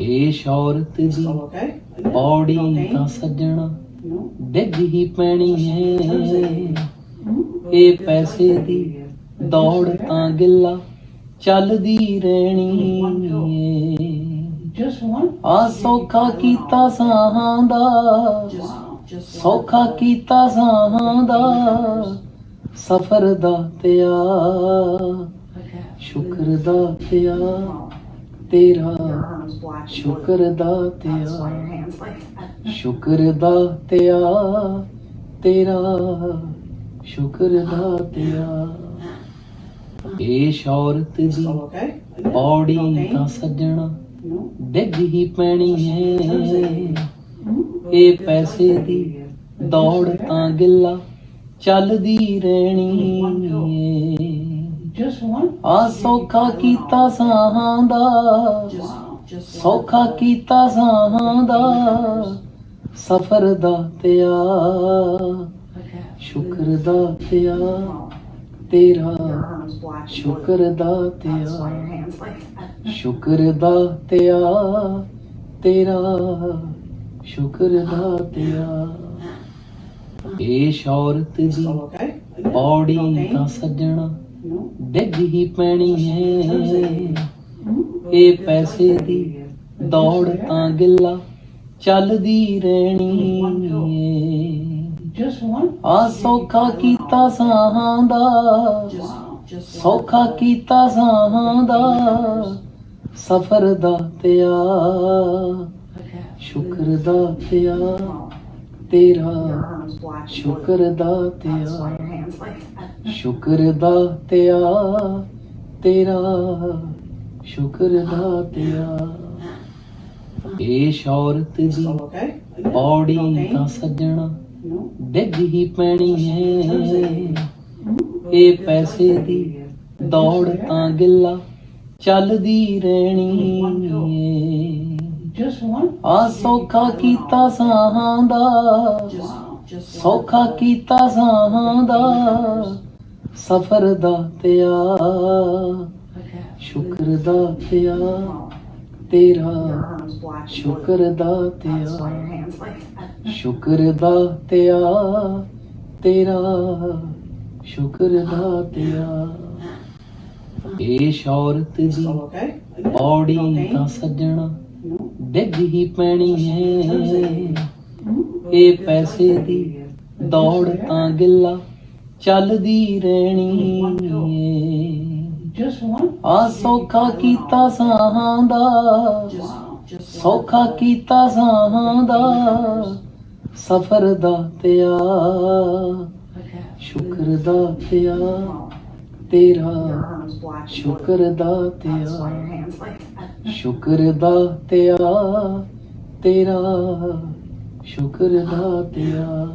ਇਹ ਸ਼ੌਰਤ ਦੀ? ਪੌੜੀ? ਤਾਂ ਸੱਜਣਾ? ਡਿੱਗ ਹੀ ਪੈਣੀ ਹੈ ਇਹ ਪੈਸੇ ਦੀ ਦੌੜ ਤਾਂ ਗਿੱਲਾ ਚੱਲਦੀ ਰਹਿਣੀ ਏ? ਆ ਸੌਖਾ ਕੀਤਾ ਸਾਹਾਂ ਦਾ. ਸੌਖਾ ਕੀਤਾ ਸਾਹਾਂ ਦਾ ਸਫਰ ਦਾ ਪਿਆ. ਸ਼ੁਕਰ ਦਾ ਪਿਆ ਤੇਰਾ Arms black. and blue. ਸ਼ੁਕਰ ਦਾ That's why your hands like that. ਸ਼ੁਕਰ ਦਾ ਤਿਆ ਤੇਰਾ ਸ਼ੁਕਰ ਦਾ ਤਿਆ ਇਹ ਸ਼ੌਰਤ ਦੀ All okay? ਪੌੜੀ? ਤਾਂ ਸੱਜਣਾ No? ਡਿੱਗ ਹੀ ਪੈਣੀ ਹੈ ਇਹ ਪੈਸੇ ਦੀ ਦੌੜ ਤਾਂ ਗਿੱਲਾ ਚੱਲਦੀ ਰਹਿਣੀ ਏ Just one? ਆ ਸੌਖਾ ਕੀਤਾ ਸਾਹਾਂ ਦਾ Just. ਸੌਖਾ ਕੀਤਾ ਸਾਹਾਂ ਦਾ ਸਫਰ ਦਾ ਪਿਆ ਸ਼ੁਕਰ ਦਾ ਪਿਆ ਤੇਰਾ ਸ਼ੁਕਰ ਦਾ ਤਿਆ ਸ਼ੁਕਰ ਦਾ ਤਿਆ ਤੇਰਾ ਸ਼ੁਕਰ ਦਾ ਤਿਆ ਇਹ ਸ਼ੌਰਤ ਦੀ ਪੌੜੀ ਤਾਂ ਸੱਜਣਾ ਡਿੱਗ ਹੀ ਪੈਣੀ ਹੈ ਇਹ ਪੈਸੇ ਦੀ ਦੌੜ ਤਾਂ ਗਿੱਲਾ ਚੱਲਦੀ ਰਹਿਣੀ ਏ ਆ ਸੌਖਾ ਕੀਤਾ ਸਾਹਾਂ ਦਾ ਸੌਖਾ ਕੀਤਾ ਸਾਹਾਂ ਦਾ ਸਫਰ ਦਾ ਪਿਆ ਸ਼ੁਕਰ ਦਾ ਪਿਆ ਤੇਰਾ ਸ਼ੁਕਰ ਦਾ ਤਿਆ ਸ਼ੁਕਰ ਦਾ ਤਿਆ ਤੇਰਾ ਸ਼ੁਕਰ ਦਾ ਤਿਆ ਇਹ ਸ਼ੌਰਤ ਦੀ okay? ਪੌੜੀ? ਤਾਂ ਸੱਜਣਾ No? ਡਿੱਗ ਹੀ ਪੈਣੀ ਹੈ ਇਹ ਪੈਸੇ ਦੀ ਦੌੜ ਤਾਂ ਗਿੱਲਾ ਚੱਲਦੀ ਰਹਿਣੀ ਏ Just one? ਆ ਸੌਖਾ ਕੀਤਾ ਸਾਹਾਂ ਦਾ Just, just one. ਸੌਖਾ ਕੀਤਾ ਸਾਹਾਂ ਦਾ ਸਫਰ ਦਾ Okay. ਸ਼ੁਕਰ ਦਾ ਤੇਰਾ Your ਸ਼ੁਕਰ ਦਾ That's ਪਿਆ ਸ਼ੁਕਰ ਦਾ ਤਿਆ ਤੇਰਾ, ਸ਼ੁਕਰ ਦਾ ਤਿਆ ਇਹ ਸ਼ੌਰਤ ਦੀ All ਪੌੜੀ ਤਾਂ ਸੱਜਣਾ No? ਡਿੱਗ ਹੀ ਪੈਣੀ ਹੈ ਇਹ ਪੈਸੇ ਦੀ ਦੌੜ ਤਾਂ ਗਿੱਲਾ ਚੱਲਦੀ ਰਹਿਣੀ ਏ Just one? ਆ ਸੌਖਾ ਕੀਤਾ ਸਾਹਾਂ ਦਾ. ਸੌਖਾ ਕੀਤਾ ਸਾਹਾਂ ਦਾ ਸਫਰ ਦਾ ਪਿਆ. ਸ਼ੁਕਰ ਦਾ ਪਿਆ ਤੇਰਾ. ਸ਼ੁਕਰ ਦਾ that. ਸ਼ੁਕਰ ਦਾ ਤਿਆ ਤੇਰਾ ਸ਼ੁਕਰ ਦਾ ਤਿਆ